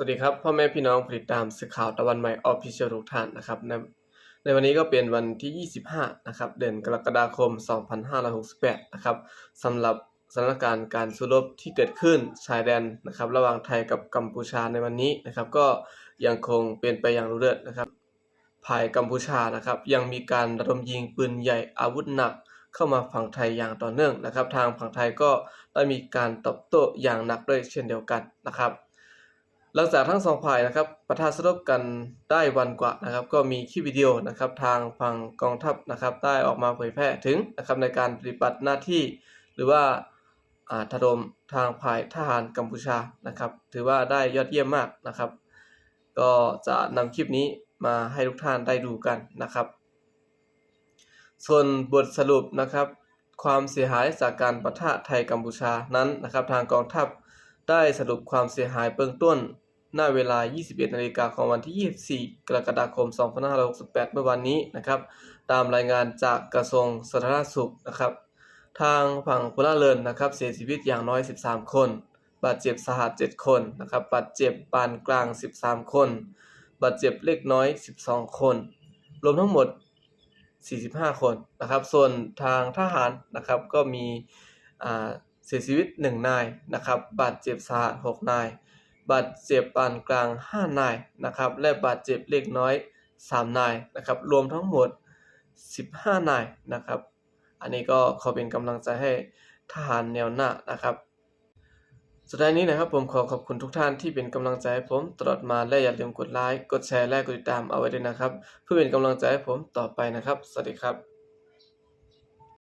สวัสดีครับ พ่อแม่พี่น้องผู้ติดตามสื่อข่าวตะวันใหม่ออฟฟิเชียลทุกท่านนะครับในในวันนี้ก็เป็นวันที่ 25 นะครับ เดือนกรกฎาคม 2568 นะครับสำหรับสถานการณ์การสู้รบที่เกิดขึ้นชายแดนนะครับ ระหว่างไทยกับกัมพูชาในวันนี้นะครับ ก็ยังคงเป็นไปอย่างรุนแรงนะครับภายกัมพูชานะครับ ยังมีการระดมยิงปืนใหญ่อาวุธหนักเข้ามาฝั่งไทยอย่างต่อเนื่องนะครับ ทางฝั่งไทยก็ได้มีการตอบโต้อย่างหนักด้วยเช่นเดียวกันนะครับ หลังจากทั้งสองฝ่ายนะครับปะทะสรบกันได้วันกว่านะครับ ก็มีคลิปวิดีโอนะครับทางฝั่งกองทัพนะครับ ได้ออกมาเผยแพร่ถึงนะครับในการปฏิบัติหน้าที่ หรือว่าอาถล่มทางฝ่ายทหารกัมพูชานะครับ ถือว่าได้ยอดเยี่ยมมากนะครับ ก็จะนำคลิปนี้มาให้ทุกท่านได้ดูกันนะครับ ส่วนบทสรุปนะครับ ความเสียหายจากการประทะไทยกัมพูชานั้นนะครับ ทางกองทัพ ได้สรุปความเสียหายเบื้องต้น หน้าเวลา 21 นาฬิกาของวันที่ 24 กรกฎาคม 2568 เมื่อวันนี้นะครับ ตามรายงานจากกระทรวงสาธารณสุขนะครับ ทางฝั่งพลเรือนนะครับ เสียชีวิตอย่างน้อย 13 คน บาดเจ็บสาหัส 7 คนนะครับ บาดเจ็บปานกลาง 13 คน บาดเจ็บเล็กน้อย 12 คน รวมทั้งหมด 45 คนนะครับ ส่วนทางทหารนะครับก็มีอ่า เสียชีวิต 1 นายนะครับ บาดเจ็บสาหัส6นาย บาดเจ็บปานกลาง 5 นายนะครับ และบาดเจ็บเล็กน้อย 3 นายนะครับ รวมทั้งหมด 15 นายนะครับ อันนี้ก็ขอเป็นกำลังใจให้ทหารแนวหน้านะครับ สุดท้ายนี้นะครับผมขอขอบคุณทุกท่านที่เป็นกำลังใจให้ผมตลอดมาและอย่าลืมกดไลค์ กดแชร์ และกดติดตามเอาไว้ด้วยนะครับ เพื่อเป็นกำลังใจให้ผมต่อไปนะครับ สวัสดีครับ